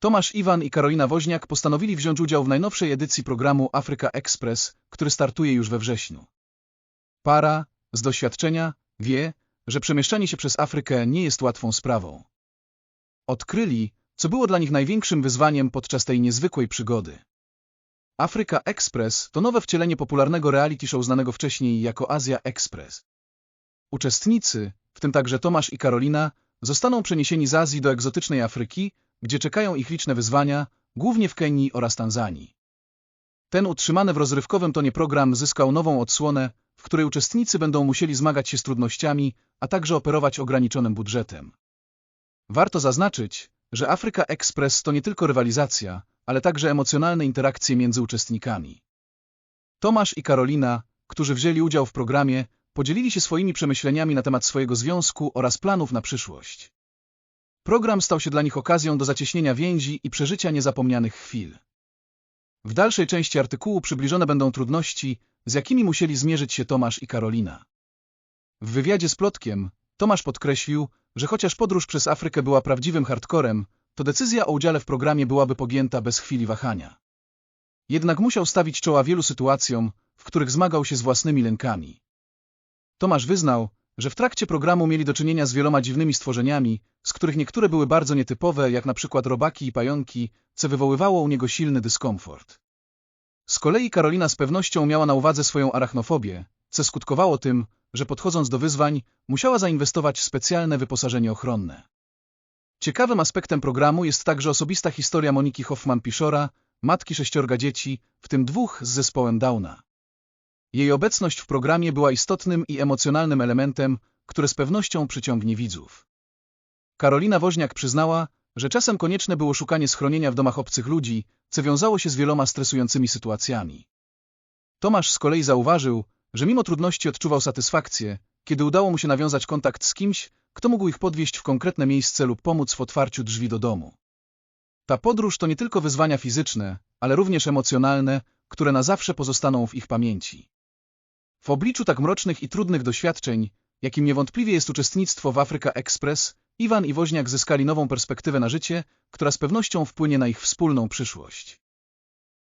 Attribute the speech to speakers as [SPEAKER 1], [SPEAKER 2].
[SPEAKER 1] Tomasz Iwan i Karolina Woźniak postanowili wziąć udział w najnowszej edycji programu Afryka Express, który startuje już we wrześniu. Para, z doświadczenia, wie, że przemieszczanie się przez Afrykę nie jest łatwą sprawą. Odkryli, co było dla nich największym wyzwaniem podczas tej niezwykłej przygody. Afryka Express to nowe wcielenie popularnego reality show znanego wcześniej jako Azja Express. Uczestnicy, w tym także Tomasz i Karolina, zostaną przeniesieni z Azji do egzotycznej Afryki, gdzie czekają ich liczne wyzwania, głównie w Kenii oraz Tanzanii. Ten utrzymany w rozrywkowym tonie program zyskał nową odsłonę, w której uczestnicy będą musieli zmagać się z trudnościami, a także operować ograniczonym budżetem. Warto zaznaczyć, że Afryka Express to nie tylko rywalizacja, ale także emocjonalne interakcje między uczestnikami. Tomasz i Karolina, którzy wzięli udział w programie, podzielili się swoimi przemyśleniami na temat swojego związku oraz planów na przyszłość. Program stał się dla nich okazją do zacieśnienia więzi i przeżycia niezapomnianych chwil. W dalszej części artykułu przybliżone będą trudności, z jakimi musieli zmierzyć się Tomasz i Karolina. W wywiadzie z Plotkiem Tomasz podkreślił, że chociaż podróż przez Afrykę była prawdziwym hardcorem, to decyzja o udziale w programie byłaby pogięta bez chwili wahania. Jednak musiał stawić czoła wielu sytuacjom, w których zmagał się z własnymi lękami. Tomasz wyznał, że w trakcie programu mieli do czynienia z wieloma dziwnymi stworzeniami, z których niektóre były bardzo nietypowe, jak na przykład robaki i pająki, co wywoływało u niego silny dyskomfort. Z kolei Karolina z pewnością miała na uwadze swoją arachnofobię, co skutkowało tym, że podchodząc do wyzwań, musiała zainwestować w specjalne wyposażenie ochronne. Ciekawym aspektem programu jest także osobista historia Moniki Hoffman-Piszora, matki sześciorga dzieci, w tym dwóch z zespołem Downa. Jej obecność w programie była istotnym i emocjonalnym elementem, które z pewnością przyciągnie widzów. Karolina Woźniak przyznała, że czasem konieczne było szukanie schronienia w domach obcych ludzi, co wiązało się z wieloma stresującymi sytuacjami. Tomasz z kolei zauważył, że mimo trudności odczuwał satysfakcję, kiedy udało mu się nawiązać kontakt z kimś, kto mógł ich podwieźć w konkretne miejsce lub pomóc w otwarciu drzwi do domu. Ta podróż to nie tylko wyzwania fizyczne, ale również emocjonalne, które na zawsze pozostaną w ich pamięci. W obliczu tak mrocznych i trudnych doświadczeń, jakim niewątpliwie jest uczestnictwo w Afryka Express, Iwan i Woźniak zyskali nową perspektywę na życie, która z pewnością wpłynie na ich wspólną przyszłość.